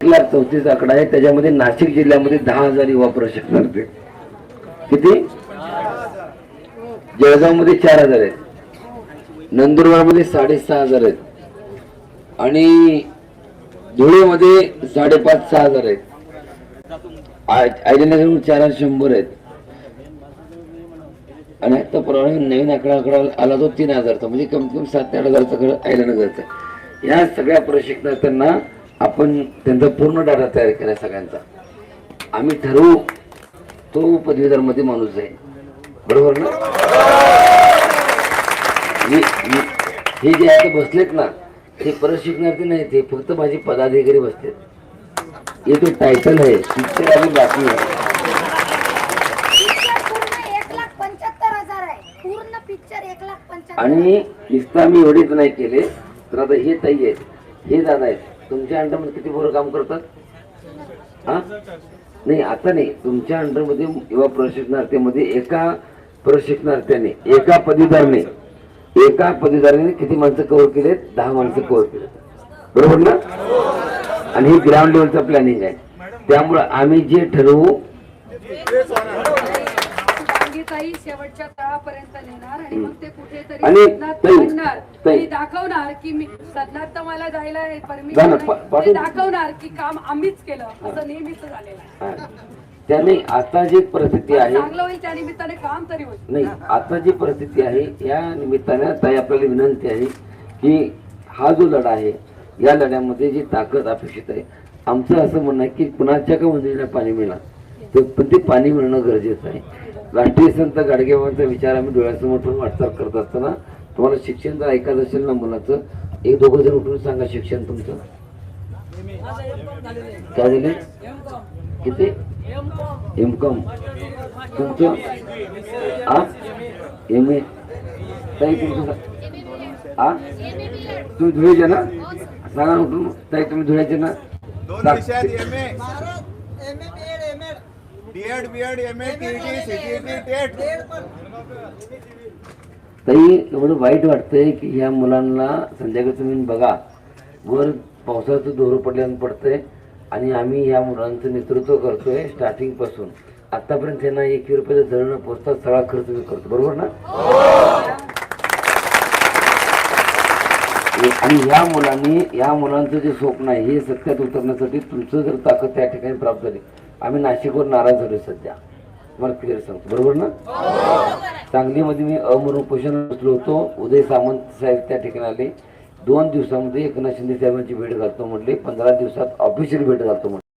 एक लाख चौतीस आकडा आहे. त्याच्यामध्ये नाशिक जिल्ह्यामध्ये दहा हजार युवा प्रशिक्षणार्थी किती? जळगावमध्ये चार हजार आहेत. नंदुरबारमध्ये साडेसहा हजार आहेत. आणि धुळेमध्ये साडेपाच सहा हजार आहेत. आयडनगर चार हजार शंभर आहेत. आणि आता परवा नवीन आकडा आकडा आला तो तीन हजारचा. म्हणजे कमीत कमी सात ते आठ हजारचा खरं आयडनगरचा या सगळ्या प्रशिक्षणार्थ्यांना आपण त्यांचा पूर्ण डाटा तयार केला सगळ्यांचा. आम्ही ठरवू तो पदवीधरमध्ये माणूस आहे बरोबर ना? हे- जे आता बसलेत ना ते प्रशिक्षणार्थी नाही ते फक्त माझे पदाधिकारी बसलेत. हे तो टायटल आहे शिक्षक आणि बाकी आहे. आणि नुसतं आम्ही एवढेच नाही केले तर आता हे ताई आहेत हे दादा आहेत. तुमच्या अंडरमध्ये किती पोरं काम करतात? हा? नाही आता नाही. तुमच्या अंडरमध्ये युवा प्रशिक्षणार्थीमध्ये एका प्रशिक्षणार्थ्याने एका पदवीधरने एका पदवीधराने किती माणसं कव्हर केलेत? दहा माणसं कव्हर केलेत. बरोबर ना? आणि हे ग्राउंड लेवलचं प्लॅनिंग आहे. त्यामुळं आम्ही जे ठरवू शेवटच्या तळापर्यंत नेणार आणि मग ते कुठेतरी आणि दाखवणार की मी सदनात तर मला जायला ना, परमिशन पा- पाठवून- दाखवणार की काम आम्हीच केलं. असं नेहमीच झालेलं आहे. हा. त्याने आता जी परिस्थिती आहे चांगलं होईल त्या निमित्ताने काम तरी होईल. नाही आता जी परिस्थिती आहे या निमित्तानं ताई आपल्याला विनंती आहे की हा जो लढा आहे या लढ्यामध्ये जी ताकद अपेक्षित आहे आमचं असं म्हणणं आहे की कुणाच्या का मंदिराला पाणी मिळणार? ते पण ते पाणी मिळणं गरजेचं आहे. राष्ट्रीय संत गाडगेबाबांचा विचार आम्ही डोळ्यासमोर ठेवून वाटचाल करत असताना तुम्हाला शिक्षण जर ऐकायचं असेल ना मुलाचं एक दोघं जण उठून सांगा शिक्षण तुमचं. काय झाले? किती? एम कॉम तुमचं? आ? एम ए ताई तुमचं आ? तुम्ही धुळेचे ना? सांगा उठून. ताई तुम्ही धुळ्याचे ना? M A B Ed CTET TET तरी एवढं वाईट वाटतंय की ह्या मुलांना संध्याकाळी तुम्ही बघा. वर पावसाचं दोरं पडल्यानं पडतंय आणि आम्ही ह्या मुलांचं नेतृत्व करतोय स्टार्टिंगपासून आतापर्यंत त्यांना एक रुपयाचं जळणं पोचता सगळा खर्च मी करतो. बरोबर ना? आणि ह्या मुलांनी या मुलांचं जे स्वप्न आहे हे सत्यात उतरण्यासाठी तुमचं जर ताकद त्या ठिकाणी प्राप्त झाली आम्ही नाशिकवर नाराज झालो सध्या. मला क्लिअर सांगतो. बरोबर ना? सांगलीमध्ये मी अमर उपोषण बसलो होतो. उदय सामंत साहेब त्या ठिकाणी आले. दोन दिवसामध्ये एकनाथ शिंदे साहेबांची भेट घालतो म्हटले. पंधरा दिवसात ऑफिशियल भेट घालतो म्हटले.